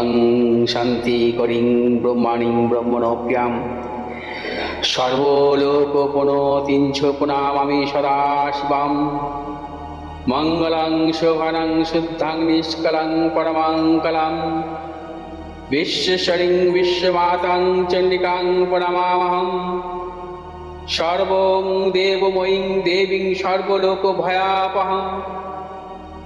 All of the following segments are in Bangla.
শিবং শান্তি করিং ব্রহ্মাণিং ব্রহ্মণপ্যাম সর্বলোকোপনতিঞ্চ পুনামামি সদা শিবাম। মঙ্গলং শোভনং শুদ্ধাং নিষ্কলং পরমঙ্কলম বিশ্বেশ্বরীং বিশ্বমাতাং চণ্ডিকাং প্রণমামহম। সর্বং দেবময়ীং দেবীং সর্বলোকভয়াপহম।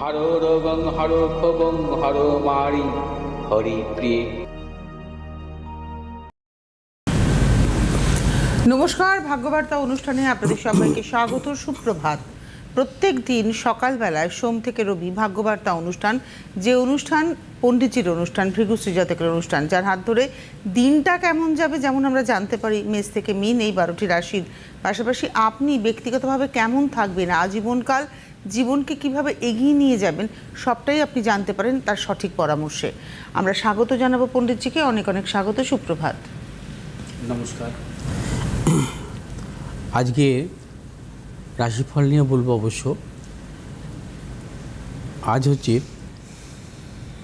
হর রোগং হর ক্ষোভং, হর মারি, হরি প্রিয়ে। নমস্কার, ভাগ্যবার্তা অনুষ্ঠানে আপনাদের সবাইকে স্বাগত, সুপ্রভাত। প্রত্যেক দিন সকালবেলায় সোম থেকে রবি ভাগ্যবার্তা অনুষ্ঠান, যে অনুষ্ঠান পণ্ডিতজির অনুষ্ঠান ভৃগুশ্রী জাতকের অনুষ্ঠান, যার হাত ধরে দিনটা কেমন যাবে যেমন আমরা জানতে পারি, মেষ থেকে মিন এই বারোটি রাশির পাশাপাশি আপনি ব্যক্তিগতভাবে কেমন থাকবেন, আজীবনকাল জীবনকে কীভাবে এগিয়ে নিয়ে যাবেন সবটাই আপনি জানতে পারেন তার সঠিক পরামর্শে। আমরা স্বাগত জানাব পণ্ডিতজিকে অনেক অনেক স্বাগত সুপ্রভাত। নমস্কার। আজকে রাশিফল নিয়ে বলব অবশ্য। আজ হচ্ছে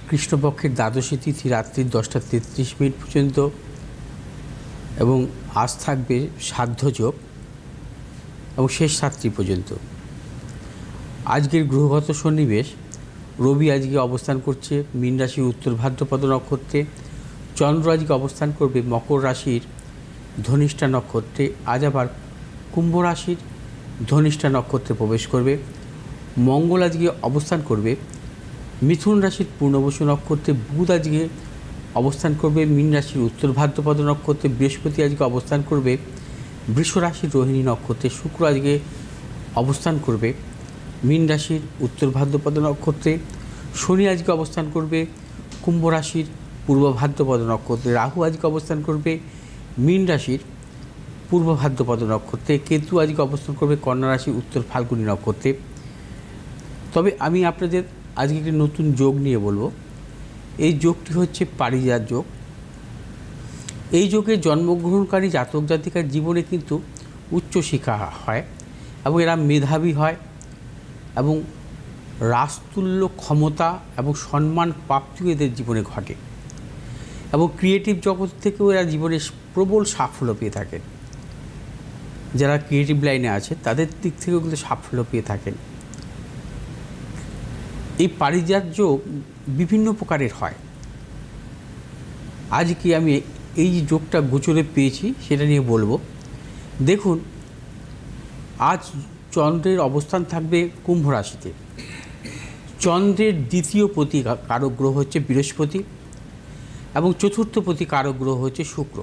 কৃষ্ণপক্ষের দ্বাদশী তিথি রাত্রি দশটা তেত্রিশ মিনিট পর্যন্ত এবং আজ থাকবে সাধ্যযোগ এবং শেষ রাত্রি পর্যন্ত। আজকের গ্রহগত সন্নিবেশ, রবি আজকে অবস্থান করছে মীন রাশির উত্তর ভাদ্রপদ নক্ষত্রে, চন্দ্র আজকে অবস্থান করবে মকর রাশির ধনিষ্ঠা নক্ষত্রে, আজ আবার কুম্ভ রাশির ধনিষ্ঠা নক্ষত্রে প্রবেশ করবে। মঙ্গল আজকে অবস্থান করবে মিথুন রাশির পূর্ণবসু নক্ষত্রে, বুধ আজকে অবস্থান করবে মীন রাশির উত্তর ভাদ্রপদ নক্ষত্রে, বৃহস্পতি আজকে অবস্থান করবে বৃষ রাশির রোহিণী নক্ষত্রে, শুক্র আজকে অবস্থান করবে। মীন রাশির উত্তর ভাদ্রপদ নক্ষত্রে শনি আজকে অবস্থান করবে, কুম্ভ রাশির পূর্ব ভাদ্রপদ নক্ষত্রে, রাহু আজকে অবস্থান করবে, মীন রাশির পূর্ব ভাদ্রপদ নক্ষত্রে, কেতু আজকে অবস্থান করবে, কন্যা রাশির উত্তর ফাল্গুনী নক্ষত্রে। তবে আমি আপনাদের আজকে একটি নতুন যোগ নিয়ে বলব। এই যোগটি হচ্ছে পারিজাত যোগ। এই যোগে জন্মগ্রহণকারী জাতক জাতিকার জীবনে কিন্তু উচ্চ শিক্ষা হয় এবং এরা মেধাবী হয়। এবং রাজতুল্য ক্ষমতা এবং সম্মান প্রাপ্তিও এদের জীবনে ঘটে। এবং ক্রিয়েটিভ জগৎ থেকেও এরা জীবনে প্রবল সাফল্য পেয়ে থাকেন যারা ক্রিয়েটিভ লাইনে আছে, তাদের দিক থেকেও কিন্তু সাফল্য পেয়ে থাকেন। এই পারিজাত যোগ বিভিন্ন প্রকারের হয়। আজকে আমি এই যোগটা গোচরে পেয়েছি, সেটা নিয়ে বলব। দেখুন, আজ চন্দ্রের অবস্থান থাকবে কুম্ভ রাশিতে। চন্দ্রের দ্বিতীয় প্রতি কারক গ্রহ হচ্ছে বৃহস্পতি এবং চতুর্থ প্রতি কারক গ্রহ হচ্ছে শুক্র।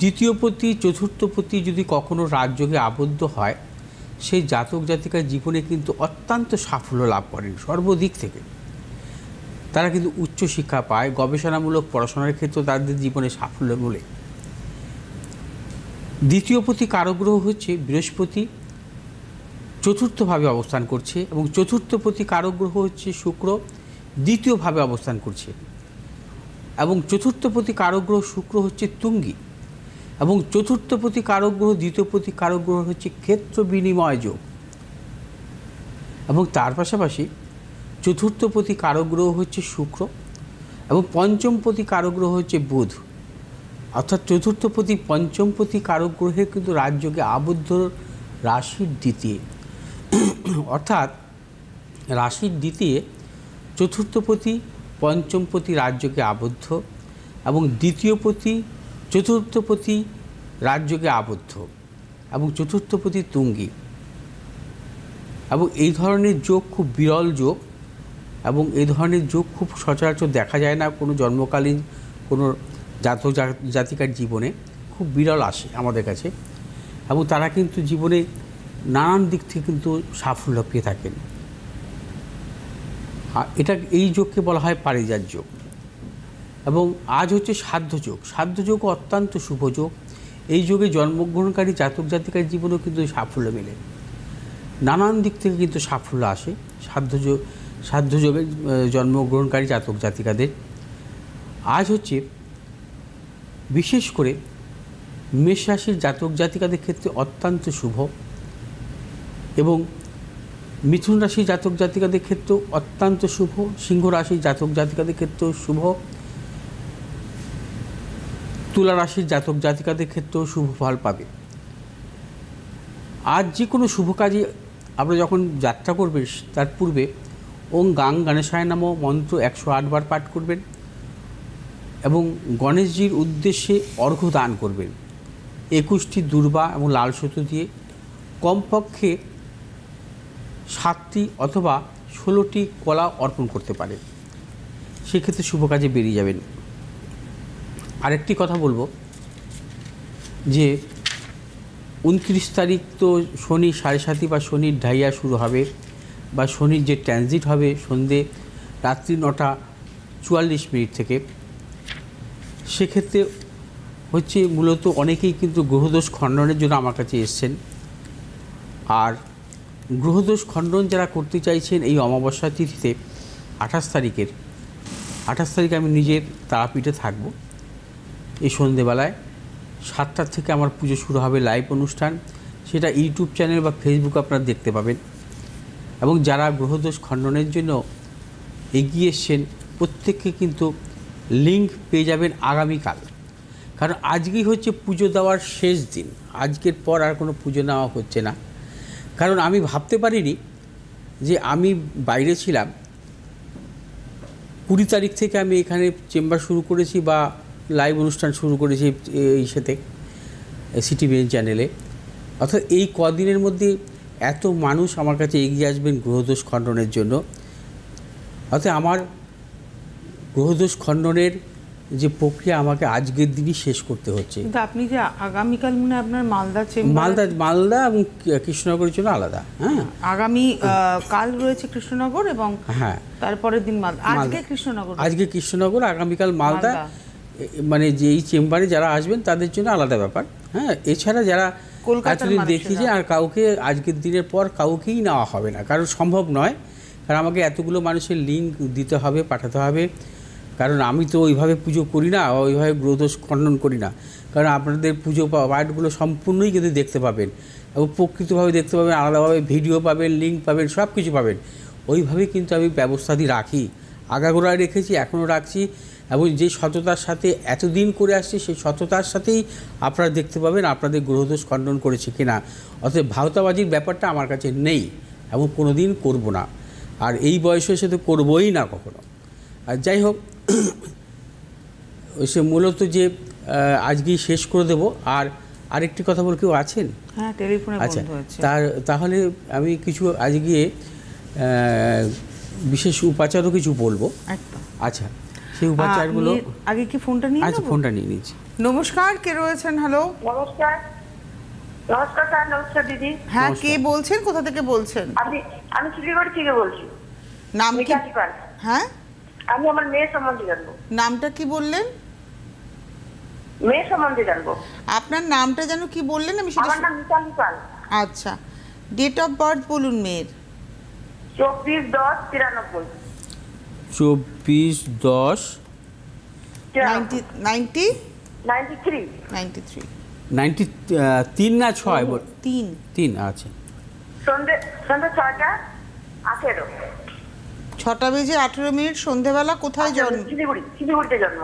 দ্বিতীয় প্রতি, চতুর্থ প্রতি যদি কখনো রাজযোগে আবদ্ধ হয়, সেই জাতক জাতিকার জীবনে কিন্তু অত্যন্ত সাফল্য লাভ করেন সর্বদিক থেকে। তারা কিন্তু উচ্চশিক্ষা পায়, গবেষণামূলক পড়াশোনার ক্ষেত্রে তাদের জীবনে সাফল্য বলে দ্বিতীয় প্রতি কারক গ্রহ হচ্ছে বৃহস্পতি চতুর্থভাবে অবস্থান করছে এবং চতুর্থ প্রতি কারক গ্রহ হচ্ছে শুক্র, দ্বিতীয়ভাবে অবস্থান করছে। এবং চতুর্থ প্রতি কারক গ্রহ শুক্র হচ্ছে তুঙ্গি এবং চতুর্থ প্রতি কারক গ্রহ দ্বিতীয় প্রতি কারক গ্রহ হচ্ছে ক্ষেত্র বিনিময় যোগ। এবং তার পাশাপাশি চতুর্থ প্রতি কারক গ্রহ হচ্ছে শুক্র এবং পঞ্চম প্রতি কারক গ্রহ হচ্ছে বুধ। অর্থাৎ চতুর্থ প্রতি, পঞ্চম প্রতি কারক গ্রহে কিন্তু রাজযোগে আবদ্ধ রাশির দ্বিতীয়। অর্থাৎ রাশির দ্বিতীয় চতুর্থ প্রতি পঞ্চম প্রতি রাজযোগে আবদ্ধ এবং দ্বিতীয় প্রতি চতুর্থ প্রতি রাজযোগে আবদ্ধ এবং চতুর্থ প্রতি তুঙ্গি। এবং এই ধরনের যোগ খুব বিরল যোগ এবং এই ধরনের যোগ খুব সচরাচর দেখা যায় না কোনো জন্মকালীন কোনো জাতক জাতিকার জীবনে। খুব বিরল আসে আমাদের কাছে এবং তারা কিন্তু জীবনে নানান দিক থেকে কিন্তু সাফল্য পেয়ে থাকেন। আর এটা এই যোগকে বলা হয় পারিজাত যোগ। এবং আজ হচ্ছে সাধ্য যোগ। সাধ্য যোগ অত্যন্ত শুভ যোগ। এই যোগে জন্মগ্রহণকারী, জাতক জাতিকার জীবনেও কিন্তু সাফল্য মেলে। নানান দিক থেকে কিন্তু সাফল্য আসে। সাধ্য যোগ সাধ্য জন্মগ্রহণকারী, জাতক জাতিকাদের। আজ হচ্ছে বিশেষ করে মেষ রাশির জাতক জাতিকাদের ক্ষেত্রে অত্যন্ত শুভ। এবং মিথুন রাশি জাতক জাতিকাদের ক্ষেত্রেও অত্যন্ত শুভ, সিংহ রাশির জাতক জাতিকাদের ক্ষেত্রেও শুভ, তুলা রাশির জাতক জাতিকাদের ক্ষেত্রেও শুভ ফল পাবে। আজ যে কোনো শুভ কাজে আমরা যখন যাত্রা করবে, তার পূর্বে ওং গাং গণেশায় নাম মন্ত্র একশো আটবার পাঠ করবেন এবং গণেশজির উদ্দেশ্যে অর্ঘ্য দান করবেন। একুশটি দুর্বা এবং লাল সুতো দিয়ে কমপক্ষে সাতটি অথবা ষোলোটি কলা অর্পণ করতে পারেন সেক্ষেত্রে শুভ কাজে বেরিয়ে যাবেন। আরেকটি কথা বলব যে উনত্রিশ তারিখ তো শনি সাড়ে সাতই বা শনির ঢাইয়া শুরু হবে বা শনির যে ট্রানজিট হবে সন্ধে রাত্রি নটা চুয়াল্লিশ মিনিট থেকে। সেক্ষেত্রে হচ্ছে মূলত অনেকেই কিন্তু গ্রহদোষ খণ্ডনের জন্য আমার কাছে এসছেন। আর গ্রহদোষ খণ্ডন যারা করতে চাইছেন এই অমাবস্যা তিথিতে, আঠাশ তারিখের, আঠাশ তারিখে আমি নিজের তারাপীঠে থাকব। এই সন্ধেবেলায় সাতটার থেকে আমার পুজো শুরু হবে লাইভ অনুষ্ঠান। সেটা ইউটিউব চ্যানেল বা ফেসবুক আপনারা দেখতে পাবেন। এবং যারা গ্রহদোষ খণ্ডনের জন্য এগিয়ে এসছেন, প্রত্যেককে কিন্তু লিঙ্ক পেয়ে যাবেন আগামীকাল। কারণ আজকেই হচ্ছে পুজো দেওয়ার শেষ দিন। আজকের পর আর কোনো পুজো নেওয়া হচ্ছে না। কারণ আমি ভাবতে পারিনি যে আমি বাইরে ছিলাম। কুড়ি তারিখ থেকে আমি এখানে চেম্বার শুরু করেছি বা লাইভ অনুষ্ঠান শুরু করেছি এই সাথে সিটিভিএন চ্যানেলে। অর্থাৎ এই কদিনের মধ্যে এত মানুষ আমার কাছে এগিয়ে আসবেন গ্রহদোষ খণ্ডনের জন্য। অর্থাৎ আমার গ্রহদোষ খণ্ডনের যে প্রক্রিয়া আমাকে আজকের দিনই শেষ করতে হচ্ছে। কিন্তু আপনি যে আগামীকাল মনে আপনার মালদা চেম্বার মালদা মালদা এবং কৃষ্ণনগরের জন্য আলাদা হ্যাঁ। আগামী কাল রয়েছে কৃষ্ণনগর এবং হ্যাঁ। তারপরের দিন মালদা। আজকে কৃষ্ণনগর। আজকে কৃষ্ণনগর আগামীকাল মালদা। মানে যে এই চেম্বারে যারা আসবেন তাদের জন্য আলাদা ব্যাপার হ্যাঁ। এছাড়া যারা এতদিন মানুষেরা। দেখিয়েছে আর কাউকে আজকের দিনের পর কাউকেই নেওয়া হবে না কারণ সম্ভব নয়। কারণ আমাকে এতগুলো মানুষের লিঙ্ক দিতে হবে পাঠাতে হবে। কারণ আমি তো ওইভাবে পুজো করি না ওইভাবে গ্রহদোষ খণ্ডন করি না। কারণ আপনাদের পুজো পাঠগুলো সম্পূর্ণই কিন্তু দেখতে পাবেন। এবং প্রকৃতভাবে দেখতে পাবেন, আলাদাভাবে ভিডিও পাবেন লিঙ্ক পাবেন সব কিছু পাবেন। ওইভাবেই কিন্তু আমি ব্যবস্থাটি রাখি। আগাগোড়ায় রেখেছি, এখনও রাখছি। এবং যে সততার সাথে এতদিন করে আসছে, সেই সততার সাথেই আপনারা দেখতে পাবেন, আপনাদের গ্রহদোষ খণ্ডন করেছে কিনা। অতএব ভাওতাবাজির ব্যাপারটা আমার কাছে নেই, এবং কোনো দিন করব না। আর এই বয়সে সে তো করবোই না কখনো। আর যাই হোক ওই সে মূলত যে আহ, আজকেই শেষ করে দেব। আর আরেকটি কথা বল কেউ আছেন? হ্যাঁ টেলিফোনে আচ্ছা বন্ধ তার তাহলে আমি কিছু আজকে বিশেষ উপাচারও কিছু বলব। আচ্ছা সেই উপাচারগুলো আগে কি ফোনটা নিয়ে আচ্ছা ফোনটা নিয়ে নিচ্ছি। নমস্কার কে রয়েছেন? হ্যালো। নমস্কার। নমস্কার স্যার নমস্কার দিদি। হ্যাঁ কে বলছেন? কোথা থেকে বলছেন? আমি আমি শিলিগুড়ি থেকে বলছি? নাম কি? হ্যাঁ? আমি আমার মেয়ে সম্বন্ধে জানব। নামটা কি বললেন? মেয়ে সম্বন্ধে জানব। আপনার নামটা যেন কি বললেন আমি সেটা আমার নাম মিতালি পাল। আচ্ছা। ডেট অফ বার্থ বলুন মেয়ের। চব্বিশ দশ তিরানব্বই। চব্বিশ দশ ninety ninety? Ninety three. Ninety three. Ninety তিন না ছয়? তিন। তিন আচ্ছা। সন্ধ্যে সন্ধ্যে ছয়টা আঠেরো। ছটা বেজে আঠেরো মিনিট সন্ধেবেলা কোথায় জন্ম? শিলিগুড়ি শিলিগুড়িতে জন্ম।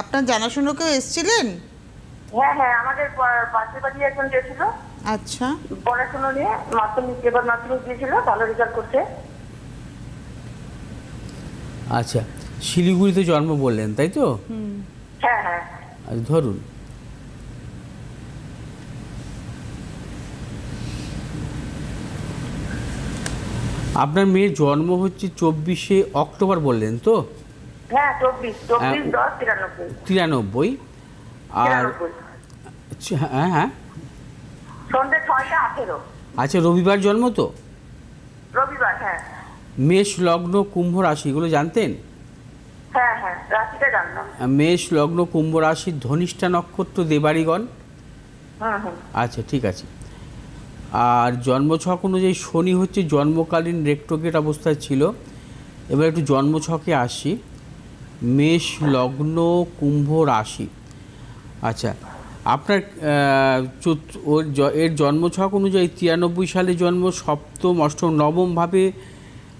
আপনার জানাশুনো কেউ এসছিলেন? হ্যাঁ হ্যাঁ আমাদের পাশের বাড়ি একজন গিয়েছিল আচ্ছা। পড়াশুনো নিয়ে মাধ্যমিক এবার মাধ্যমিক দিয়েছিল ভালো রেজাল্ট করছে। আচ্ছা শিলিগুড়িতে জন্ম বললেন তাই তো? হ্যাঁ হ্যাঁ। আচ্ছা ধরুন। আপনার মেয়ের জন্ম হচ্ছে চব্বিশে অক্টোবর বললেন তো? হ্যাঁ চব্বিশ চব্বিশ হ্যাঁ। দশ তিরানব্বই। তিরানব্বই। আর আচ্ছা, হ্যাঁ হ্যাঁ সন্ধ্যে ছয়টা আঠেরো। আচ্ছা রবিবার জন্ম তো? রবিবার হ্যাঁ। মেষ লগ্ন কুম্ভ রাশি এগুলো জানতেন? হ্যাঁ হ্যাঁ রাশিটা জানলাম। মেষ লগ্ন কুম্ভ রাশির ধনিষ্ঠা নক্ষত্র দেবাড়িগণ আচ্ছা ঠিক আছে। আর জন্মছক অনুযায়ী শনি হচ্ছে জন্মকালীন রেক্টোগেট অবস্থায় ছিল। এবার একটু জন্মছকে আসি। মেষ, লগ্ন, কুম্ভ রাশি। আচ্ছা আপনার ওর এর জন্মছক অনুযায়ী তিরানব্বই সালে জন্ম, সপ্তম, অষ্টম নবমভাবে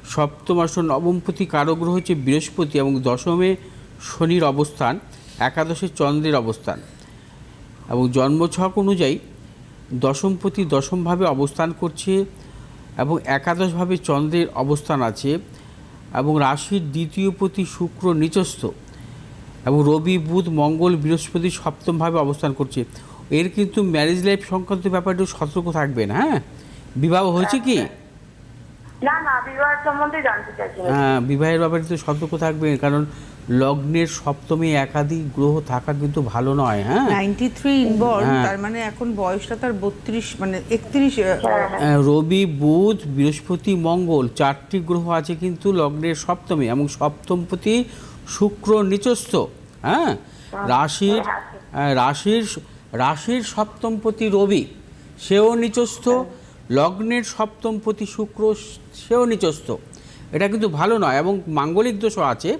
সপ্তম, অষ্টম নবমপতি কারগ্রহ হচ্ছে বৃহস্পতি এবং দশমে শনির অবস্থান, একাদশে চন্দ্রের অবস্থান। এবং জন্মছক অনুযায়ী দশমপতি দশমভাবে অবস্থান করছে এবং একাদশভাবে চন্দ্রের অবস্থান আছে এবং রাশির দ্বিতীয় পতি শুক্র নিচস্থ এবং রবি বুধ মঙ্গল বৃহস্পতি সপ্তমভাবে অবস্থান করছে। এর কিন্তু ম্যারেজ লাইফ সংক্রান্ত ব্যাপারে একটু সতর্ক থাকবেন হ্যাঁ? বিবাহ হয়েছে কি? না না বিবাহ সম্বন্ধে জানতে চাইছি না। হ্যাঁ বিবাহের ব্যাপারে তো সতর্ক থাকবেন কারণ লগ্নের সপ্তমে একাধিক গ্রহ থাকা কিন্তু ভালো নয় হ্যাঁ? নাইনটি থ্রি ইনবর্ন হ্যাঁ। তার মানে এখন বয়সটা তার বত্রিশ মানে একত্রিশ হ্যাঁ হ্যাঁ। আহ, রবি বুধ বৃহস্পতি মঙ্গল চারটি গ্রহ আছে কিন্তু লগ্নের সপ্তমে এবং সপ্তমপতি শুক্র নিচস্থ হ্যাঁ? রাশির রাশির রাশির সপ্তমপতি রবি সেও নিচস্থ লগ্নের সপ্তমপতি শুক্র সেও নিচস্থ। এটা কিন্তু ভালো নয় এবং মাঙ্গলিক দোষও আছে।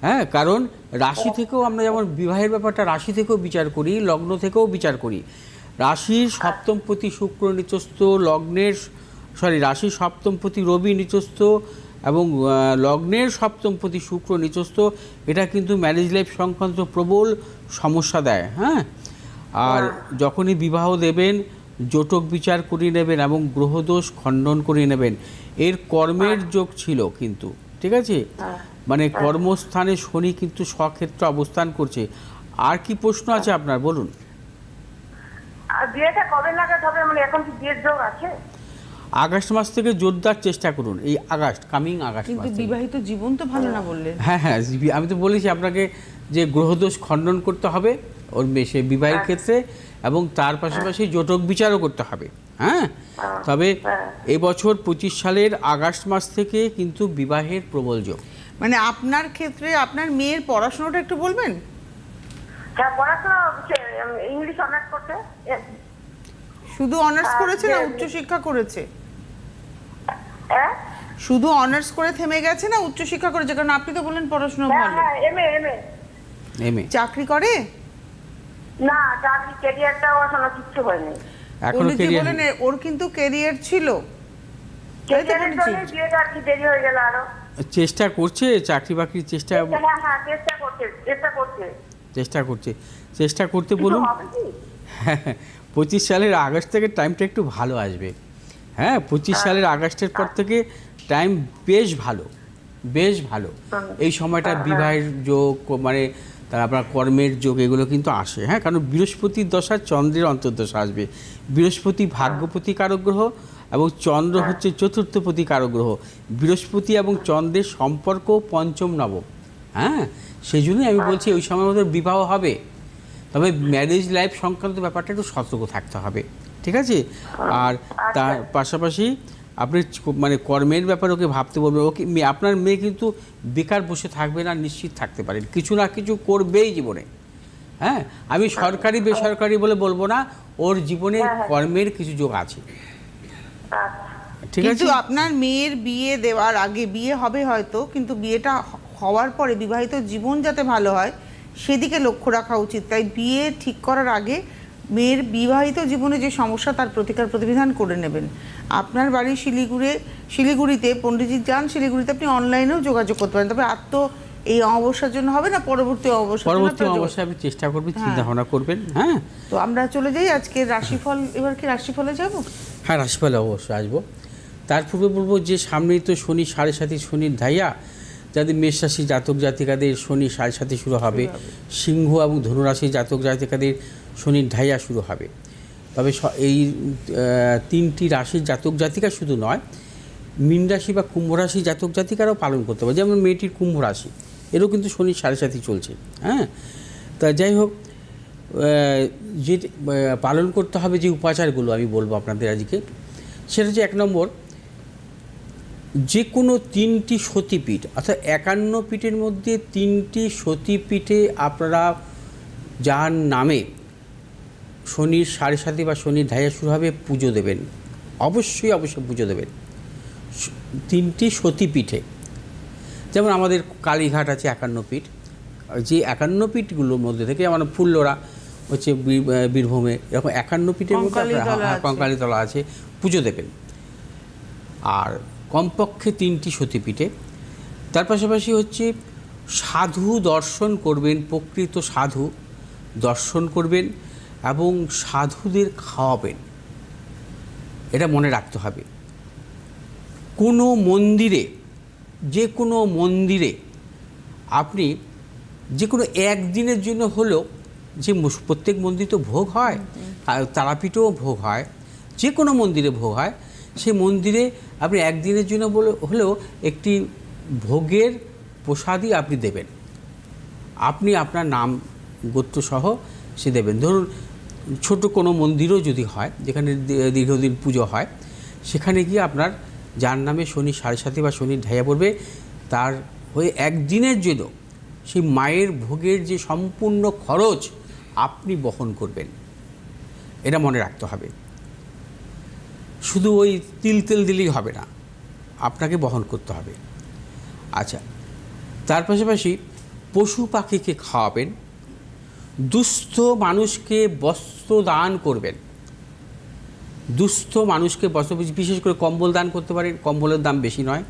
হ্যাঁ কারণ রাশি থেকেও আমরা যেমন বিবাহের ব্যাপারটা রাশি থেকেও বিচার করি লগ্ন থেকেও বিচার করি। রাশির সপ্তমপতি শুক্র নিচস্থ লগ্নের সরি রাশির সপ্তমপতি রবি নিচস্থ এবং লগ্নের সপ্তমপতি শুক্র নিচস্থ এটা কিন্তু ম্যারেজ লাইফ সংক্রান্ত প্রবল সমস্যা দেয় হ্যাঁ? আর যখনই বিবাহ দেবেন জটক বিচার করিয়ে নেবেন এবং গ্রহদোষ খণ্ডন করিয়ে নেবেন এর কর্মের যোগ ছিল কিন্তু ঠিক আছে? মানে কর্মস্থানে শনি কিন্তু স্বক্ষেত্রে অবস্থান করছে। আর কি প্রশ্ন আছে আপনার? বলুন। বিয়েটা কবে নাগাদ হবে? মানে এখন কি বিয়ের যোগ আছে? আগস্ট মাস থেকে জোরদার চেষ্টা করুন। এই আগস্ট কামিং আগস্ট কিন্তু বিবাহিত জীবন তো ভালো না বললেন হ্যাঁ হ্যাঁ আমি তো বলেছি আপনাকে যে গ্রহদোষ খণ্ডন করতে হবে ওর বে- বিবাহের ক্ষেত্রে এবং তার পাশাপাশি জটক বিচারও করতে হবে। হ্যাঁ? তবে এবছর পঁচিশ সালের আগস্ট মাস থেকে কিন্তু বিবাহের প্রবল যোগ মানে আপনার ক্ষেত্রে আপনার মেয়ের পড়াশোনাটা একটু বলবেন? হ্যাঁ পড়াশোনা ইংলিশ অনার্স করতে এ- শুধু অনার্স করেছে না যে- উচ্চশিক্ষা করেছে? হ্যাঁ? শুধু অনার্স করে থেমে গেছে না উচ্চশিক্ষা করেছে? কারণ আপনি তো বললেন পড়াশোনা হ্যাঁ ভালো। হ্যাঁ M A M M A চাকরি করে? না চাকরি ক্যারিয়ারটাও এখনও কিচ্ছু হয়নি। এখনও বলেন ওর কিন্তু কেরিয়ার ছিল। ক্যারিয়ারের জন্য বিয়েটা আর কি দেরি হয়ে গেল আরও। চেষ্টা করছে চাকরি বাকরির চেষ্টা হ্যাঁ হ্যাঁ চেষ্টা করছে চেষ্টা করছে। চেষ্টা করছে। চেষ্টা করতে বলুন। হ্যাঁ পঁচিশ সালের আগস্ট থেকে টাইমটা একটু ভালো আসবে। হ্যাঁ পঁচিশ সালের আগস্টের পর থেকে টাইম বেশ ভালো বেশ ভালো। এই সময়টা বিবাহের যোগ মানে তার আপনার কর্মের যোগ এগুলো কিন্তু আসে। হ্যাঁ কারণ বৃহস্পতির দশা চন্দ্রের অন্তর্দশা আসবে। বৃহস্পতি ভাগ্যপতি কারক গ্রহ এবং চন্দ্র হচ্ছে চতুর্থ প্রতিকারক গ্রহ। বৃহস্পতি এবং চন্দ্রের সম্পর্ক পঞ্চম নবম হ্যাঁ? সেই জন্যই আমি বলছি ওই সময় মধ্যে বিবাহ হবে। তবে ম্যারেজ লাইফ সংক্রান্ত ব্যাপারটা একটু সতর্ক থাকতে হবে। ঠিক আছে? আর তার পাশাপাশি আপনি মানে কর্মের ব্যাপারে ওকে ভাবতে বলবেন। ওকে আপনার মেয়ে কিন্তু বেকার বসে থাকবে না নিশ্চিত থাকতে পারেন। কিছু না কিছু করবেই জীবনে। হ্যাঁ? আমি সরকারি বেসরকারি বলে বলব না ওর জীবনে কর্মের কিছু যোগ আচ্ছা আছে। কিন্তু আপনার মেয়ের বিয়ে দেওয়ার আগে বিয়ে হবে হয়তো কিন্তু বিয়েটা হওয়ার পরে বিবাহিত জীবন যাতে ভালো হয় সেদিকে লক্ষ্য রাখা উচিত। তাই বিয়ে ঠিক করার আগে মেয়ের বিবাহিত জীবনে যে সমস্যা তার প্রতিকার প্রতিবিধান করে নেবেন। আপনার বাড়ি শিলিগুড়ি শিলিগুড়িতে পণ্ডিতজি যান শিলিগুড়িতে আপনি অনলাইনেও যোগাযোগ করতে পারেন। তবে তো এই অমাবস্যার জন্য হবে না পরবর্তী জন্য পরবর্তী অবশ্যই আপনি চেষ্টা করবেন হ্যাঁ। চিন্তা ভাবনা করবেন হ্যাঁ? তো আমরা চলে যাই আজকে রাশিফল এবার কি রাশিফলে যাব? হ্যাঁ রাশিফলে অবশ্যই আসব। তার পূর্বে বলব যে সামনেই তো শনি সাড়ে সাথে শনির ধাইয়া যাদের মেষ রাশি জাতক জাতিকাদের শনি সাড়ে সাথে শুরু হবে। সিংহ এবং ধনুরাশি জাতক জাতিকাদের শনির ধাইয়া শুরু হবে। তবে এই তিনটি রাশির জাতক জাতিকা শুধু নয় মীন রাশি বা কুম্ভ রাশি জাতক জাতিকারাও পালন করতে পারে। যেমন মেয়েটির কুম্ভ রাশি এরও কিন্তু শনির সাড়ে সাথে চলছে। হ্যাঁ? তা যাই হোক যে পালন করতে হবে যে উপাচারগুলো আমি বলব আপনাদের আজকে, সেটা হচ্ছে এক নম্বর, যে কোনো তিনটি সতীপীঠ, অর্থাৎ একান্ন পীঠের মধ্যে তিনটি সতীপীঠে আপনারা যার নামে শনির সাড়ে সাথে বা শনির ধাইয়া শুরু হবে, পুজো দেবেন। অবশ্যই অবশ্যই পুজো দেবেন। তিনটি সতীপীঠে। যেমন আমাদের কালীঘাট আছে একান্ন পীঠ। যে একান্ন পীঠগুলোর মধ্যে থেকে যেমন ফুল্লরা হচ্ছে বীর- বীরভূমে এরকম একান্ন পীঠের আছে। কঙ্কালীতলা আছে পুজো দেবেন। আর কমপক্ষে তিনটি সতীপীঠে তার পাশাপাশি হচ্ছে সাধু দর্শন করবেন প্রকৃত সাধু দর্শন করবেন এবং সাধুদের খাওয়াবেন। এটা মনে রাখতে হবে। কোনো মন্দিরে যে কোনো মন্দিরে আপনি যে কোনো একদিনের জন্য হলেও যে প্রত্যেক মন্দির তো ভোগ হয় আর তারাপীঠেও ভোগ হয় যে কোনো মন্দিরে ভোগ হয় সেই মন্দিরে আপনি একদিনের জন্য বলে হলেও একটি ভোগের প্রসাদই আপনি দেবেন। আপনি আপনার নাম গোত্রসহ সে দেবেন। ধরুন ছোট কোনো মন্দিরও যদি হয় যেখানে দীর্ঘদিন পুজো হয় সেখানে গিয়ে আপনার যার নামে শনি সাড়ে সাথে বা শনির ঢাইয়া পড়বে তার হয়ে একদিনের জন্য সেই মায়ের ভোগের যে সম্পূর্ণ খরচ আপনি বহন করবেন। এটা মনে রাখতে হবে। শুধু ওই তিল তেল দিলেই হবে না, আপনাকে বহন করতে হবে। আচ্ছা তার পাশাপাশি পশু পাখিকে খাওয়াবেন, দুস্থ মানুষকে বস্ত্র দান করবেন। দুস্থ মানুষকে বস্ত্র, বিশেষ করে কম্বল দান করতে পারেন, কম্বলের দাম বেশি নয়।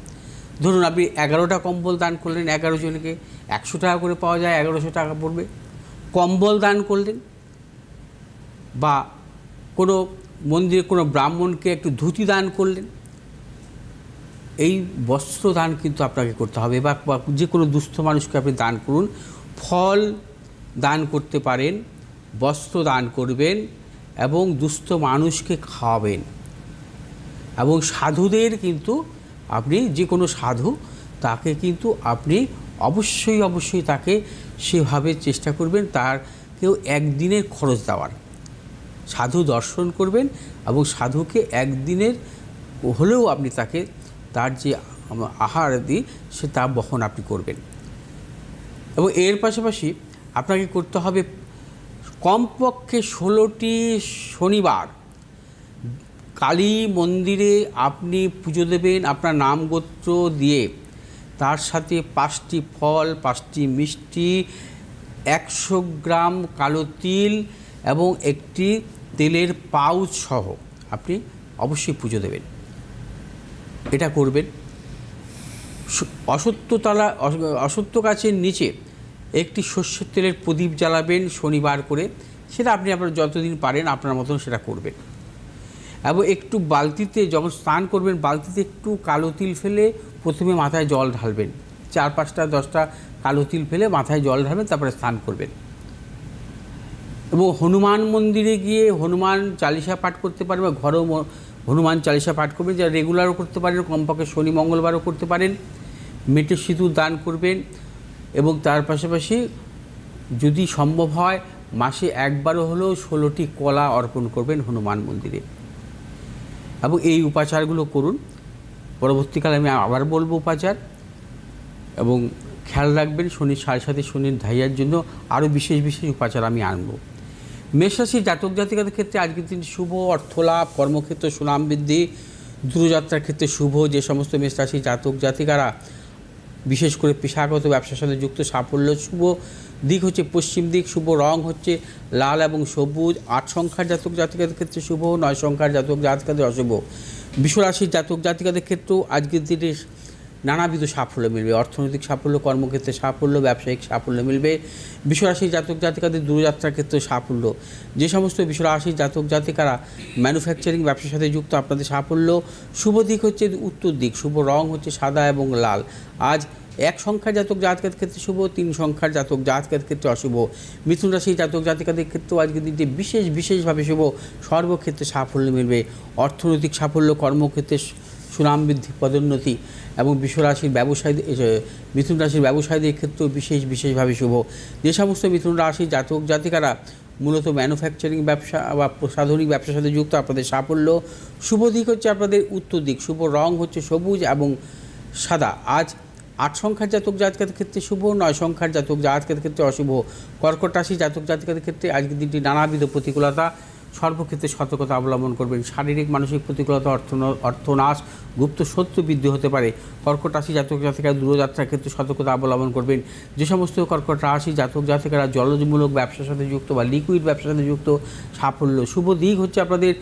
ধরুন আপনি এগারোটা কম্বল দান করলেন, এগারো জনকে একশো টাকা করে পাওয়া যায়, এগারোশো টাকা পড়বে। কম্বল দান করলেন বা কোনো মন্দিরে কোনো ব্রাহ্মণকে একটু ধুতি দান করলেন। এই বস্ত্র দান কিন্তু আপনাকে করতে হবে। বা যে কোনো দুস্থ মানুষকে আপনি দান করুন। ফল দান করতে পারেন, বস্ত্র দান করবেন এবং দুস্থ মানুষকে খাওয়াবেন। এবং সাধুদের কিন্তু আপনি যে কোনো সাধু, তাকে কিন্তু আপনি অবশ্যই অবশ্যই তাকে সেভাবে চেষ্টা করবেন, তার কেউ একদিনের খরচ দেওয়ার। সাধু দর্শন করবেন এবং সাধুকে একদিনের হলেও আপনি তাকে, তার যে আহার দিই সে তা বহন আপনি করবেন। এবং এর পাশাপাশি আপনাকে করতে হবে কমপক্ষে ষোলোটি শনিবার। কালী মন্দিরে আপনি পুজো দেবেন, আপনার নাম গোত্র দিয়ে তার সাথে পাঁচটি ফল, পাঁচটি মিষ্টি, একশো গ্রাম কালো তিল এবং একটি তেলের পাউচ সহ। আপনি অবশ্যই পুজো দেবেন। এটা করবেন। অসত্যতলা অস- অসত্য গাছের নিচে একটি শস্যের তেলের প্রদীপ জ্বালাবেন শনিবার করে। সেটা আপনি আপনার যতদিন পারেন আপনার মতন সেটা করবেন। এবং একটু বালতিতে যখন স্নান করবেন, বালতিতে একটু কালো তিল ফেলে প্রথমে মাথায় জল ঢালবেন। চার পাঁচটা দশটা কালো তিল ফেলে মাথায় জল ঢালবেন, তারপরে স্নান করবেন। এবং হনুমান মন্দিরে গিয়ে হনুমান চালিসা পাঠ করতে পারেন বা ঘরেও হনুমান চালিসা পাঠ করবেন যা রেগুলারও করতে পারেন, কমপক্ষে শনি, মঙ্গলবারও করতে পারেন। মেটে সিঁদুর দান করবেন এবং তার পাশাপাশি যদি সম্ভব হয়, মাসে একবারও হলেও ষোলোটি কলা অর্পণ করবেন হনুমান মন্দিরে। এবং এই উপাচারগুলো করুন। পরবর্তীকালে আমি আবার বলব উপাচার এবং খেয়াল রাখবেন শনির সাড়ে সাথে শনির ধাইয়ার জন্য আরও বিশেষ বিশেষ উপাচার আমি আনব। মেষরাশির জাতক জাতিকাদের ক্ষেত্রে আজকের দিন শুভ অর্থলাভ, কর্মক্ষেত্র সুনাম বৃদ্ধি দূরযাত্রার ক্ষেত্রে শুভ, যে সমস্ত মেষরাশির জাতক জাতিকারা বিশেষ করে পেশাগত ব্যবসার সাথে যুক্ত, সাফল্য শুভ দিক হচ্ছে পশ্চিম দিক, শুভ রং হচ্ছে লাল এবং সবুজ, আট সংখ্যার জাতক জাতিকাদের ক্ষেত্রে শুভ, নয় সংখ্যার জাতক জাতিকাদের অশুভ। বিশ্বরাশির জাতক জাতিকাদের ক্ষেত্রেও আজকের দিনে নানাবিধ সাফল্য মিলবে। অর্থনৈতিক সাফল্য, কর্মক্ষেত্রে সাফল্য, ব্যবসায়িক সাফল্য মিলবে। বিশ্বরাশির জাতক জাতিকাদের দূরযাত্রার ক্ষেত্রে সাফল্য। যে সমস্ত বিশ্বরাশির জাতক জাতিকারা ম্যানুফ্যাকচারিং ব্যবসার সাথে যুক্ত, আপনাদের সাফল্য শুভ দিক হচ্ছে উত্তর দিক, শুভ রং হচ্ছে সাদা এবং লাল। আজ এক সংখ্যার জাতক জাতকের ক্ষেত্রে শুভ, তিন সংখ্যার জাতক জাতকের ক্ষেত্রে অশুভ। মিথুন রাশি জাতক জাতিকাদের ক্ষেত্রেও আজকের দিনটি বিশেষ, বিশেষভাবে শুভ। সর্বক্ষেত্রে সাফল্য মিলবে। অর্থনৈতিক সাফল্য, কর্মক্ষেত্রে সুনাম বৃদ্ধি, পদোন্নতি এবং বিশ্বরাশির ব্যবসায়ী মিথুন রাশির ব্যবসায়ীদের ক্ষেত্রেও বিশেষ, বিশেষভাবে শুভ। যে সমস্ত মিথুন রাশির জাতক জাতিকারা মূলত ম্যানুফ্যাকচারিং ব্যবসা বা প্রসাধনিক ব্যবসার সাথে যুক্ত, আপনাদের সাফল্য, শুভ দিক হচ্ছে আপনাদের উত্তর দিক, শুভ রং হচ্ছে সবুজ এবং সাদা। আজ আট সংখ্যার জাতক জাতকের ক্ষেত্রে শুভ, নয় সংখ্যার জাতক জাতকের ক্ষেত্রে অশুভ। কর্কট রাশি জাতক জাতকের ক্ষেত্রে আজকের দিনটি নানাবিধ প্রতিকূলতা, সর্বক্ষেত্রে সতর্কতা অবলম্বন করবেন। শারীরিক, মানসিক প্রতিকূলতা, অর্থ, অর্থনাশ, গুপ্ত শত্রু বৃদ্ধি হতে পারে। কর্কট রাশি জাতক জাতিকারা দূরযাত্রার ক্ষেত্রে সতর্কতা অবলম্বন করবেন। যে সমস্ত কর্কট রাশি জাতক জাতিকারা জলজমূলক ব্যবসার সাথে যুক্ত বা লিকুইড ব্যবসার সাথে যুক্ত, সাফল্য, শুভ দিক হচ্ছে আপনাদের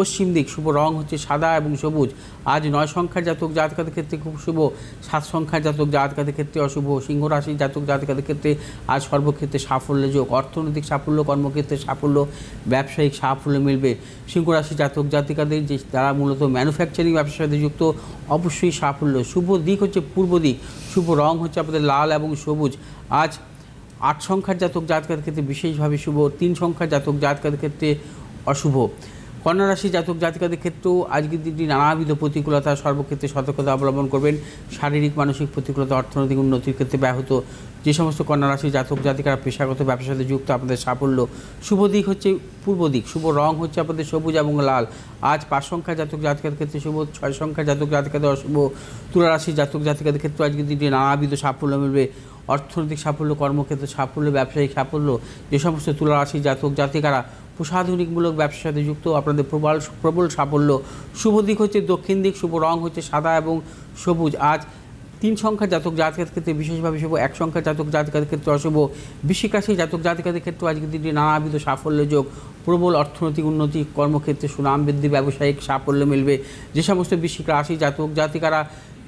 পশ্চিম দিক, শুভ রং হচ্ছে সাদা এবং সবুজ। আজ নয় সংখ্যার জাতক জাতকাদের ক্ষেত্রে খুব শুভ, সাত সংখ্যার জাতক জাতকাদের ক্ষেত্রে অশুভ, সিংহ রাশির জাতক জাতকাদের ক্ষেত্রে আজ সর্বক্ষেত্রে সাফল্য যোগ। অর্থনৈতিক সাফল্য, কর্মক্ষেত্রে সাফল্য, ব্যবসায়িক সাফল্য মিলবে। সিংহ রাশির জাতক জাতিকাদের যে তারা মূলত ম্যানুফ্যাকচারিং ব্যবসার সাথে যুক্ত, অবশ্যই সাফল্য। শুভ দিক হচ্ছে পূর্ব দিক। শুভ রং হচ্ছে আপনাদের লাল এবং সবুজ। আজ আট সংখ্যার জাতক জাতকের ক্ষেত্রে বিশেষভাবে শুভ, তিন সংখ্যার জাতক জাতকের ক্ষেত্রে অশুভ। কন্যা রাশি জাতক জাতিকাদের ক্ষেত্রেও আজকের দিনটি নানাবিধ প্রতিকূলতা, সর্বক্ষেত্রে সতর্কতা অবলম্বন করবেন। শারীরিক, মানসিক প্রতিকূলতা, অর্থনৈতিক উন্নতির ক্ষেত্রে ব্যাহত। যে সমস্ত কন্যা রাশি জাতক জাতিকারা পেশাগত ব্যবসার সাথে যুক্ত, আপনাদের সাফল্য শুভ দিক হচ্ছে পূর্ব দিক, শুভ রং হচ্ছে আপনাদের সবুজ এবং লাল। আজ পাঁচ সংখ্যা জাতক জাতিকার ক্ষেত্রে শুভ, ছয় সংখ্যা জাতক জাতিকাদের অশুভ। তুলা রাশি জাতক জাতিকাদের ক্ষেত্রে আজকের দিনটি নানাবিধ সাফল্য মিলবে। অর্থনৈতিক সাফল্য, কর্মক্ষেত্রে সাফল্য, ব্যবসায়িক সাফল্য, যে সমস্ত তুলা রাশি জাতক, জাতিকারা প্রসাধনিকমূলক ব্যবসার সাথে যুক্ত, আপনাদের প্রবল প্রবল সাফল্য। শুভ দিক হচ্ছে দক্ষিণ দিক, শুভ রং হচ্ছে সাদা এবং সবুজ। আজ তিন সংখ্যার জাতক জাতকের ক্ষেত্রে বিশেষভাবে শুভ, এক সংখ্যার জাতক জাতিকাদের ক্ষেত্রে অশুভ, বৃশ্চিক রাশি জাতক জাতিকাদের ক্ষেত্রে আজকের দিনটি নানাবিধ সাফল্য যোগ। প্রবল অর্থনৈতিক উন্নতি, কর্মক্ষেত্রে সুনাম বৃদ্ধি, ব্যবসায়িক সাফল্য মিলবে। যে সমস্ত বৃশ্চিক রাশি জাতক জাতিকারা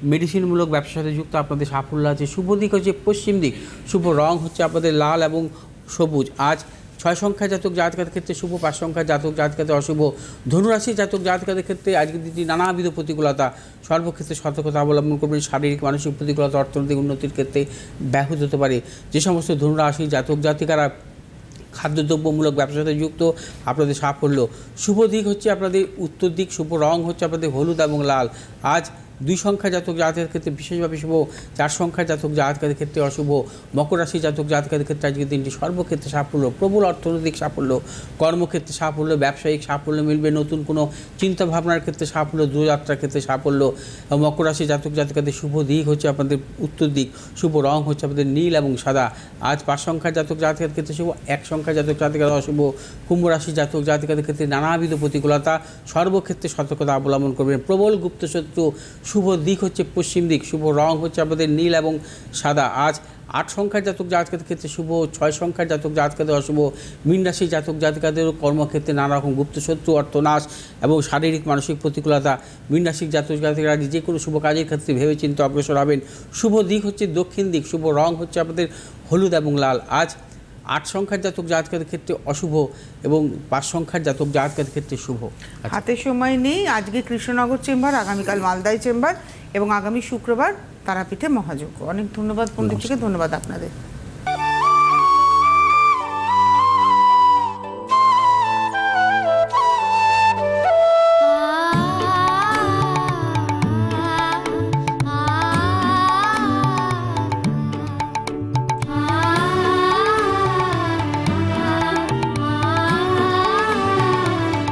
মেডিসিনমূলক ব্যবসার সাথে যুক্ত আপনাদের সাফল্য আছে। শুভ দিক হচ্ছে পশ্চিম দিক। শুভ রং হচ্ছে আপনাদের লাল এবং সবুজ। আজ ছয় সংখ্যা জাতক জাতকাদের ক্ষেত্রে শুভ, পাঁচ সংখ্যা জাতক জাতকাদের অশুভ। ধনুরাশি জাতক জাতকাদের ক্ষেত্রে আজকের দিনটি নানাবিধ প্রতিকূলতা। সর্বক্ষেত্রে সতর্কতা অবলম্বন করবেন। শারীরিক, মানসিক প্রতিকূলতা, অর্থনৈতিক উন্নতির ক্ষেত্রে ব্যাহত হতে পারে। যে সমস্ত ধনুরাশি জাতক জাতিকারা খাদ্যদ্রব্যমূলক ব্যবসার সাথে যুক্ত, আপনাদের সাফল্য। শুভ দিক হচ্ছে আপনাদের উত্তর দিক। শুভ রং হচ্ছে আপনাদের হলুদ এবং লাল। আজ দুই সংখ্যা জাতক জাতকের ক্ষেত্রে বিশেষভাবে শুভ, চার সংখ্যা জাতক জাতকের ক্ষেত্রে অশুভ, মকর রাশি জাতক জাতকের ক্ষেত্রে আজকের দিনটি সর্বক্ষেত্রে সাফল্য, প্রবল অর্থনৈতিক সাফল্য, কর্মক্ষেত্রে সাফল্য, ব্যবসায়িক সাফল্য মিলবে, নতুন কোনো চিন্তা ভাবনার ক্ষেত্রে সাফল্য দূরযাত্রার ক্ষেত্রে সাফল্য, মকর রাশি জাতক জাতকাদের শুভ দিক হচ্ছে আপনাদের উত্তর দিক, শুভ রং হচ্ছে আপনাদের নীল এবং সাদা, আজ পাঁচ সংখ্যার জাতক জাতকের ক্ষেত্রে শুভ, এক সংখ্যার জাতক জাতিকার অশুভ, কুম্ভ রাশি জাতক জাতিকাদের ক্ষেত্রে নানাবিধ প্রতিকূলতা, সর্বক্ষেত্রে সতর্কতা অবলম্বন করবেন, প্রবল গুপ্তশত্রু শুভ দিক হচ্ছে পশ্চিম দিক, শুভ রং হচ্ছে আমাদের নীল এবং সাদা। আজ আট সংখ্যার জাতক জাতকাদের ক্ষেত্রে শুভ, ছয় সংখ্যার জাতক জাতকাদের অশুভ, মীন জাতক জাতিকাদেরও কর্মক্ষেত্রে নানা রকম গুপ্তশত্রু অর্থনাশ এবং শারীরিক মানসিক প্রতিকূলতা। মীন জাতক জাতিকারা যে কোনো শুভ কাজের ক্ষেত্রে ভেবেচিন্তে অগ্রসর হবেন। শুভ দিক হচ্ছে দক্ষিণ দিক, শুভ রং হচ্ছে আমাদের হলুদ এবং লাল। আজ আট সংখ্যার জাতক জাতকের ক্ষেত্রে অশুভ এবং পাঁচ সংখ্যার জাতক জাতকের ক্ষেত্রে শুভ। আচ্ছা। হাতে সময় নেই। আজকে কৃষ্ণনগর চেম্বার আগামীকাল মালদাই চেম্বার এবং আগামী শুক্রবার তারাপীঠে মহাযজ্ঞ। অনেক ধন্যবাদ পণ্ডিতকে ধন্যবাদ আপনাদের।